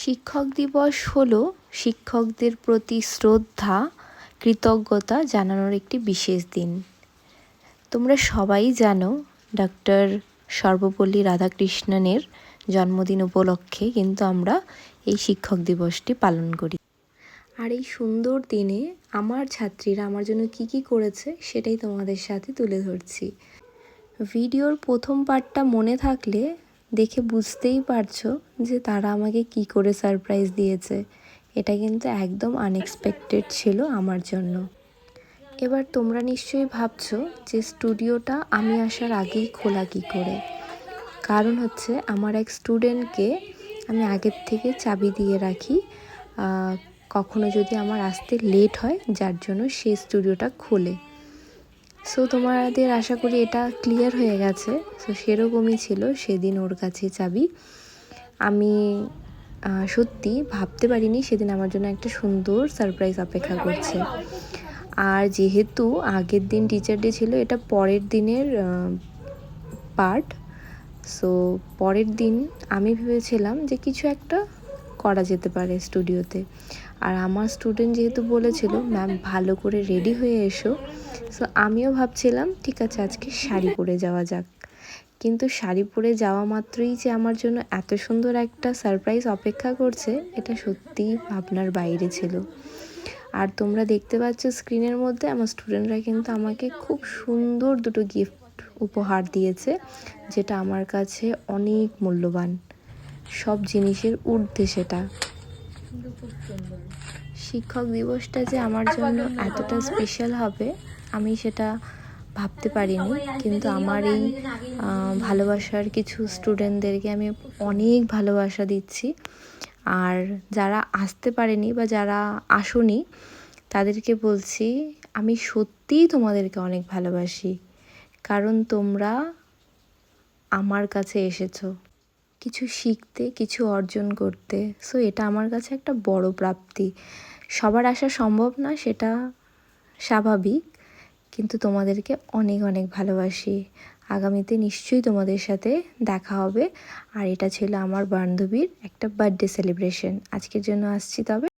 শিক্ষক দিবস হলো শিক্ষকদের প্রতি শ্রদ্ধা, কৃতজ্ঞতা জানানোর একটি বিশেষ দিন। তোমরা সবাই জানো ডক্টর সর্বপল্লী রাধাকৃষ্ণনের জন্মদিন উপলক্ষে কিন্তু আমরা এই শিক্ষক দিবসটি পালন করি। আর এই সুন্দর দিনে আমার ছাত্রীরা আমার জন্য কি কি করেছে সেটাই তোমাদের সাথে তুলে ধরছি। ভিডিওর প্রথম পার্টটা মনে থাকলে দেখে বুঝতেই পারছ যে তারা আমাকে কি করে সারপ্রাইজ দিয়েছে। এটা কিন্তু একদম আনএক্সপেক্টেড ছিল আমার জন্য। এবার তোমরা নিশ্চয়ই ভাবছ যে স্টুডিওটা আমি আসার আগেই খোলা কী করে। কারণ হচ্ছে আমার এক স্টুডেন্টকে আমি আগের থেকে চাবি দিয়ে রাখি কখনো যদি আমার আসতে লেট হয়, যার জন্য সেই স্টুডিওটা খোলে। সো তোমাদের আশা করি এটা ক্লিয়ার হয়ে গেছে। সো সেরকমই ছিল সেদিন ওর কাছে চাবি। আমি সত্যি ভাবতে পারিনি সেদিন আমার জন্য একটা সুন্দর সারপ্রাইজ অপেক্ষা করছে। আর যেহেতু আগের দিন টিচার ডে ছিল, এটা পরের দিনের পার্ট সো পরের দিন আমি ভেবেছিলাম যে কিছু একটা করা যেতে পারে স্টুডিওতে আর আমার স্টুডেন্ট যেহেতু বলেছিল ম্যাম ভালো করে রেডি হয়ে এসো। সো আমিও ভাবছিলাম, ঠিক আছে, আজকে শাড়ি পরে যাওয়া যাক। কিন্তু শাড়ি পরে যাওয়া মাত্রই যে আমার জন্য এত সুন্দর একটা সারপ্রাইজ অপেক্ষা করছে, এটা সত্যিই ভাবনার বাইরে ছিল। আর তোমরা দেখতে পাচ্ছ স্ক্রিনের মধ্যে, আমার স্টুডেন্টরা কিন্তু আমাকে খুব সুন্দর দুটো গিফট উপহার দিয়েছে, যেটা আমার কাছে অনেক মূল্যবান। সব জিনিসের ঊর্ধ্বে সেটা। শিক্ষক দিবসটা যে আমার জন্য এতটা স্পেশাল হবে আমি সেটা ভাবতে পারিনি। কিন্তু আমার এই ভালোবাসার কিছু স্টুডেন্টদেরকে আমি অনেক ভালোবাসা দিচ্ছি। আর যারা আসতে পারেনি বা যারা আসনি তাদেরকে বলছি আমি সত্যিই তোমাদেরকে অনেক ভালোবাসি। কারণ তোমরা আমার কাছে এসেছ। কিছু শিখতে, কিছু অর্জন করতে। সো এটা আমার কাছে একটা বড় প্রাপ্তি। সবার আসা সম্ভব না, সেটা স্বাভাবিক। কিন্তু তোমাদেরকে অনেক অনেক ভালোবাসি। আগামীতে নিশ্চয়ই তোমাদের সাথে দেখা হবে। আর এটা ছিল আমার বান্ধবীর একটা বার্থডে সেলিব্রেশন আজকের জন্য আসছি তবে।